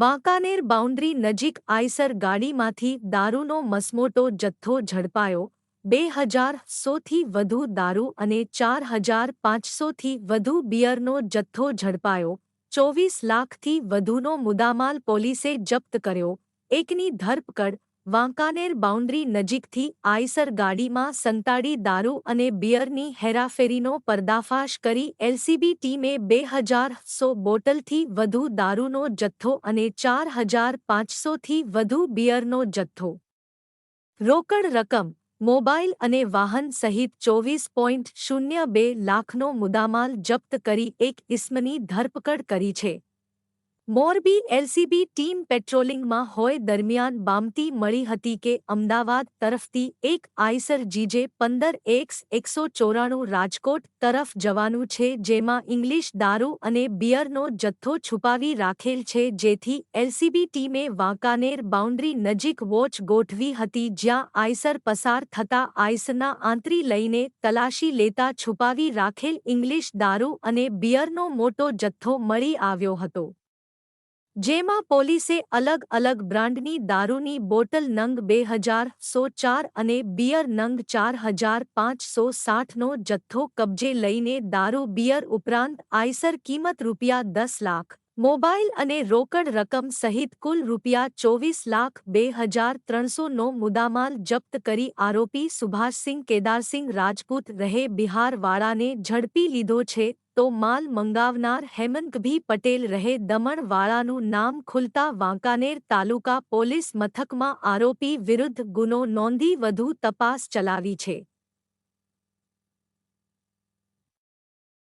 Wankaner boundary નજીક Eicher ગાડીમાંથી દારૂનો મસમોટો જથ્થો ઝડપાયો બે હજાર સોથી વધુ દારૂ અને ચાર હજાર પાંચસોથી વધુ બિયરનો જથ્થો ઝડપાયો, ચોવીસ લાખથી વધુનો મુદ્દામાલ પોલીસે જપ્ત કર્યો, એકની ધરપકડ વાંકાનેર બાઉન્ડ્રી નજીકથી આઈસર ગાડીમાં સંતાડી દારૂ અને બિયરની હેરાફેરીનો પર્દાફાશ કરી એલસીબી ટીમે બે હજાર સો બોટલથી વધુ દારૂનો જથ્થો અને ચાર હજાર પાંચસોથી વધુ બિયરનો જથ્થો. રોકડ રકમ, મોબાઈલ અને વાહન સહિત ચોવીસ પોઈન્ટ શૂન્ય બે લાખનો મુદ્દામાલ જપ્ત કરી એક ઇસમની ધરપકડ કરી છે. મોરબી એલસીબી ટીમ પેટ્રોલિંગમાં હોય દરમિયાન બામતી મળી હતી કે અમદાવાદ તરફથી એક આઈસર જીજે પંદર એક્સ એકસો ચોરાણું રાજકોટ તરફ જવાનું છે, જેમાં ઇંગ્લિશ દારૂ અને બિયરનો જથ્થો છુપાવી રાખેલ છે, જેથી એલસીબી ટીમે વાંકાનેર બાઉન્ડ્રી નજીક વોચ ગોઠવી હતી, જ્યાં આઈસર પસાર થતા આઈસરના આંતરી લઈને તલાશી લેતા છુપાવી રાખેલ ઇંગ્લિશ દારૂ અને બિયરનો મોટો જથ્થો મળી આવ્યો હતો. જેમાં પોલીસે અલગ અલગ બ્રાન્ડની દારૂની બોટલ નંગ બે હજાર સો ચાર અને બિયર નંગ ચાર હજાર પાંચસો સાઠનો જથ્થો કબજે લઈને દારૂ બિયર ઉપરાંત આઈસર કિંમત રૂપિયા દસ લાખ મોબાઈલ અને રોકડ રકમ સહિત કુલ રૂપિયા ચોવીસ લાખ બે હજાર ત્રણસોનો મુદ્દામાલ જપ્ત કરી આરોપી સુભાષસિંહ કેદારસિંહ રાજપૂત રહે બિહારવાળાને ઝડપી લીધો છે તો માલ મંગાવનાર હેમંતભી પટેલ રહે દમણવાળાનું નામ ખુલતા વાંકાનેર તાલુકા પોલીસ મથકમાં આરોપી વિરુદ્ધ ગુનો નોંધી વધુ તપાસ ચલાવી છે.